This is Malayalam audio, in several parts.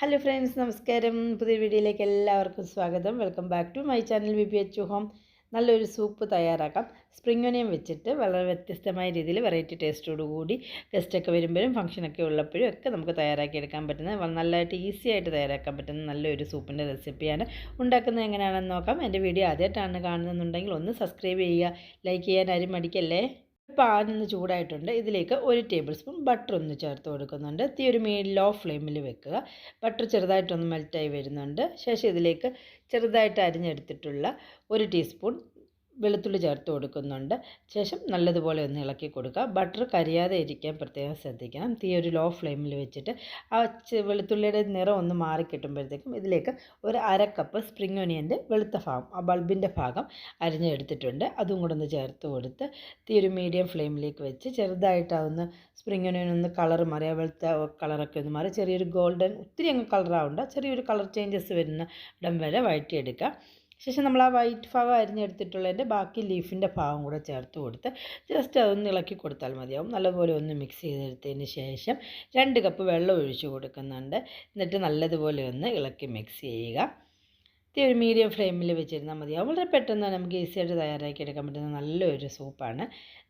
ഹലോ ഫ്രണ്ട്സ് നമസ്കാരം. പുതിയ വീഡിയോയിലേക്ക് എല്ലാവർക്കും സ്വാഗതം. Welcome back to my channel V P H home നല്ലൊരു സൂപ്പ് തയ്യാറാക്കാം. സ്പ്രിംഗ് ഒനിയൻ വെച്ചിട്ട് വളരെ വ്യത്യസ്തമായ രീതിയിൽ വെറൈറ്റി ടേസ്റ്റോട് കൂടി ഗസ്റ്റൊക്കെ വരുമ്പോഴും ഫംഗ്ഷനൊക്കെ ഉള്ളപ്പോഴും ഒക്കെ നമുക്ക് തയ്യാറാക്കിയെടുക്കാൻ പറ്റുന്ന നല്ലതായിട്ട് ഈസി ആയിട്ട് തയ്യാറാക്കാൻ പറ്റുന്ന നല്ലൊരു സൂപ്പിന്റെ റെസിപ്പിയാണ് ഉണ്ടാക്കുന്നത് എങ്ങനെയാണെന്ന് നോക്കാം. എന്റെ വീഡിയോ ആദ്യമായിട്ടാണ് കാണുന്നുണ്ടെങ്കിൽ ഒന്ന് സബ്സ്ക്രൈബ് ചെയ്യുക ലൈക്ക് ചെയ്യാൻ ആരും മടിക്കല്ലേ? പാൻ ഒന്ന് ചൂടായിട്ടുണ്ട്. ഇതിലേക്ക് ഒരു ടേബിൾ സ്പൂൺ ബട്ടർ ഒന്ന് ചേർത്ത് കൊടുക്കുന്നുണ്ട്. തീ ഒരു മീഡിയം ലോ ഫ്ലെയിമിൽ വെക്കുക. ബട്ടർ ചെറുതായിട്ടൊന്ന് മെൽറ്റായി വരുന്നുണ്ട്. ശേഷം ഇതിലേക്ക് ചെറുതായിട്ട് അരിഞ്ഞെടുത്തിട്ടുള്ള ഒരു ടീസ്പൂൺ വെളുത്തുള്ളി ചേർത്ത് കൊടുക്കുന്നുണ്ട്. ശേഷം നല്ലതുപോലെ ഒന്ന് ഇളക്കി കൊടുക്കുക. ബട്ടർ കരിയാതെ ഇരിക്കാൻ പ്രത്യേകം ശ്രദ്ധിക്കണം. തീ ഒരു ലോ ഫ്ലെയിമിൽ വെച്ചിട്ട് ആ വെളുത്തുള്ളിയുടെ നിറം ഒന്ന് മാറി കിട്ടുമ്പോഴത്തേക്കും ഇതിലേക്ക് ഒരു അര കപ്പ് സ്പ്രിംഗ് ഒനിയന്റെ വെളുത്ത ഭാഗം ആ ബൾബിന്റെ ഭാഗം അരിഞ്ഞെടുത്തിട്ടുണ്ട്. അതും കൂടെ ഒന്ന് ചേർത്ത് കൊടുത്ത് തീ ഒരു മീഡിയം ഫ്ലെയിമിലേക്ക് വെച്ച് ചെറുതായിട്ടാവുന്ന സ്പ്രിങ് ഒനിയൻ ഒന്ന് കളർ മാറി ആ വെളുത്ത കളറൊക്കെ ഒന്ന് മാറി ചെറിയൊരു ഗോൾഡൻ ഒത്തിരി അങ്ങ് കളറാവുണ്ട് ചെറിയൊരു കളർ ചേഞ്ചസ് വരുന്ന ഇടം വരെ വഴറ്റിയെടുക്കുക. ശേഷം നമ്മൾ ആ വൈറ്റ് ഭാഗം അരിഞ്ഞെടുത്തിട്ടുള്ളതിന്റെ ബാക്കി ലീഫിന്റെ ഭാഗം കൂടെ ചേർത്ത് കൊടുത്ത് ജസ്റ്റ് അതൊന്ന് ഇളക്കി കൊടുത്താൽ മതിയാവും. നല്ലപോലെ ഒന്ന് മിക്സ് ചെയ്തെടുത്തതിന് ശേഷം രണ്ട് കപ്പ് വെള്ളം ഒഴിച്ചു കൊടുക്കുന്നുണ്ട്. എന്നിട്ട് നല്ലതുപോലെ ഒന്ന് ഇളക്കി മിക്സ് ചെയ്യുക. ഒരു മീഡിയം ഫ്ലെയിമിൽ വെച്ചിരുന്നാൽ മതിയാവും. വളരെ പെട്ടെന്ന് നമുക്ക് ഈസി ആയിട്ട് തയ്യാറാക്കി എടുക്കാൻ പറ്റുന്ന നല്ലൊരു സൂപ്പാണ്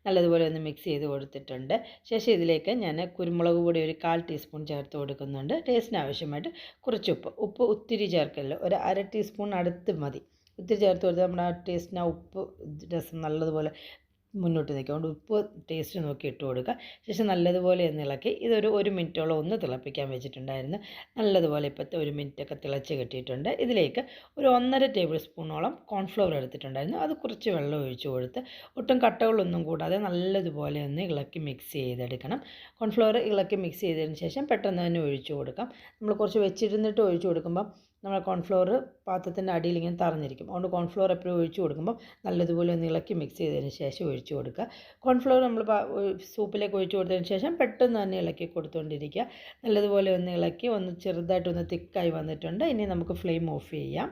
നല്ലതുപോലെ ഒന്ന് മിക്സ് ചെയ്ത് കൊടുത്തിട്ടുണ്ട്. ശേഷം ഇതിലേക്ക് ഞാൻ കുരുമുളക് പൊടി ഒരു കാൽ ടീസ്പൂൺ ചേർത്ത് കൊടുക്കുന്നുണ്ട്. ടേസ്റ്റിന് ആവശ്യമായിട്ട് കുറച്ച് ഉപ്പ്. ഉപ്പ് ഒത്തിരി ചേർക്കല്ലോ. ഒരു അര ടീസ്പൂൺ അടുത്ത് മതി. ഒത്തിരി ചേർത്ത് കൊടുത്ത് നമ്മുടെ ആ ടേസ്റ്റിന് ആ ഉപ്പ് രസം നല്ലതുപോലെ മുന്നോട്ട് നിൽക്കുക അതുകൊണ്ട് ഉപ്പ് ടേസ്റ്റ് നോക്കി ഇട്ട് കൊടുക്കുക. ശേഷം നല്ലതുപോലെ ഒന്ന് ഇളക്കി ഇതൊരു ഒരു മിനിറ്റോളം ഒന്ന് തിളപ്പിക്കാൻ വെച്ചിട്ടുണ്ടായിരുന്നു. നല്ലതുപോലെ ഇപ്പോഴത്തെ ഒരു മിനിറ്റൊക്കെ തിളച്ച് കിട്ടിയിട്ടുണ്ട്. ഇതിലേക്ക് ഒരു ഒന്നര ടേബിൾ സ്പൂണോളം കോൺഫ്ലവർ എടുത്തിട്ടുണ്ടായിരുന്നു. അത് കുറച്ച് വെള്ളം ഒഴിച്ച് കൊടുത്ത് ഒട്ടും കട്ടകളൊന്നും കൂടാതെ നല്ലതുപോലെ ഒന്ന് ഇളക്കി മിക്സ് ചെയ്തെടുക്കണം. കോൺഫ്ലവർ ഇളക്കി മിക്സ് ചെയ്തതിന് ശേഷം പെട്ടെന്ന് തന്നെ ഒഴിച്ച് കൊടുക്കാം. നമ്മൾ കുറച്ച് വെച്ചിരുന്നിട്ട് ഒഴിച്ച് കൊടുക്കുമ്പം നമ്മൾ കോൺഫ്ലോർ പാത്രത്തിന്റെ അടിയിൽ ഇങ്ങനെ തറഞ്ഞിരിക്കും. അതുകൊണ്ട് കോൺഫ്ലോർ എപ്പോഴും ഒഴിച്ച് കൊടുക്കുമ്പോൾ നല്ലതുപോലെ ഒന്ന് ഇളക്കി മിക്സ് ചെയ്തതിന് ശേഷം ഒഴിച്ചു കൊടുക്കുക. കോൺഫ്ലോർ നമ്മൾ സൂപ്പിലേക്ക് ഒഴിച്ചു കൊടുത്തതിന് ശേഷം പെട്ടെന്ന് തന്നെ ഇളക്കി കൊടുത്തുകൊണ്ടിരിക്കുക നല്ലതുപോലെ ഒന്ന് ഇളക്കി ഒന്ന് ചെറുതായിട്ടൊന്ന് തിക്കായി വന്നിട്ടുണ്ട്. ഇനി നമുക്ക് ഫ്ലെയിം ഓഫ് ചെയ്യാം.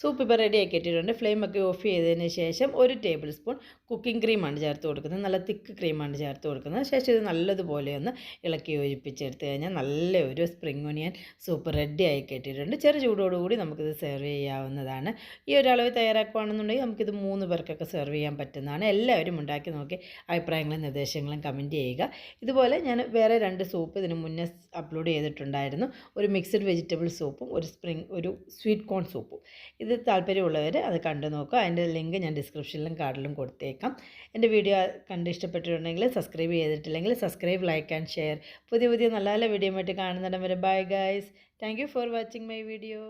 സൂപ്പ് ഇപ്പോൾ റെഡി ഇട്ടിട്ടുണ്ട് ഫ്ലെയിമൊക്കെ ഓഫ് ചെയ്തതിന് ശേഷം ഒരു ടേബിൾ സ്പൂൺ കുക്കിംഗ് ക്രീമാണ് ചേർത്ത് കൊടുക്കുന്നത്. നല്ല തിക്ക് ക്രീമാണ് ചേർത്ത് കൊടുക്കുന്നത്. ശേഷം ഇത് നല്ലതുപോലെ ഒന്ന് ഇളക്കി യോജിപ്പിച്ചെടുത്ത് കഴിഞ്ഞാൽ നല്ല ഒരു സ്പ്രിംഗ് ഒനിയൻ സൂപ്പ് റെഡി ആയി കെട്ടിയിട്ടുണ്ട്. ചെറു ചൂടോടുകൂടി നമുക്കിത് സെർവ് ചെയ്യാവുന്നതാണ്. ഈ ഒരളവ് തയ്യാറാക്കുകയാണെന്നുണ്ടെങ്കിൽ നമുക്കിത് മൂന്ന് പേർക്കൊക്കെ സെർവ് ചെയ്യാൻ പറ്റുന്നതാണ്. എല്ലാവരും ഉണ്ടാക്കി നോക്കി അഭിപ്രായങ്ങളും നിർദ്ദേശങ്ങളും കമന്റ് ചെയ്യുക. ഇതുപോലെ ഞാൻ വേറെ രണ്ട് സൂപ്പ് ഇതിന് മുന്നേ അപ്ലോഡ് ചെയ്തിട്ടുണ്ടായിരുന്നു. ഒരു മിക്സ്ഡ് വെജിറ്റബിൾ സൂപ്പും ഒരു സ്പ്രിംഗ് ഒരു സ്വീറ്റ് കോൺ സൂപ്പും ഇത് താല്പര്യമുള്ളവർ അത് കണ്ടു നോക്കുക. അതിന്റെ ലിങ്ക് ഞാൻ ഡിസ്ക്രിപ്ഷനിലും കാർഡിലും കൊടുത്തേക്കാം. എന്റെ വീഡിയോ കണ്ട് ഇഷ്ടപ്പെട്ടിട്ടുണ്ടെങ്കിൽ സബ്സ്ക്രൈബ് ചെയ്തിട്ടില്ലെങ്കിൽ സബ്സ്ക്രൈബ് ലൈക്ക് ആൻഡ് ഷെയർ. പുതിയ പുതിയ നല്ല നല്ല വീഡിയോ ആയിട്ട് കാണുന്നിടം വരെ. Bye guys. Thank for watching my video.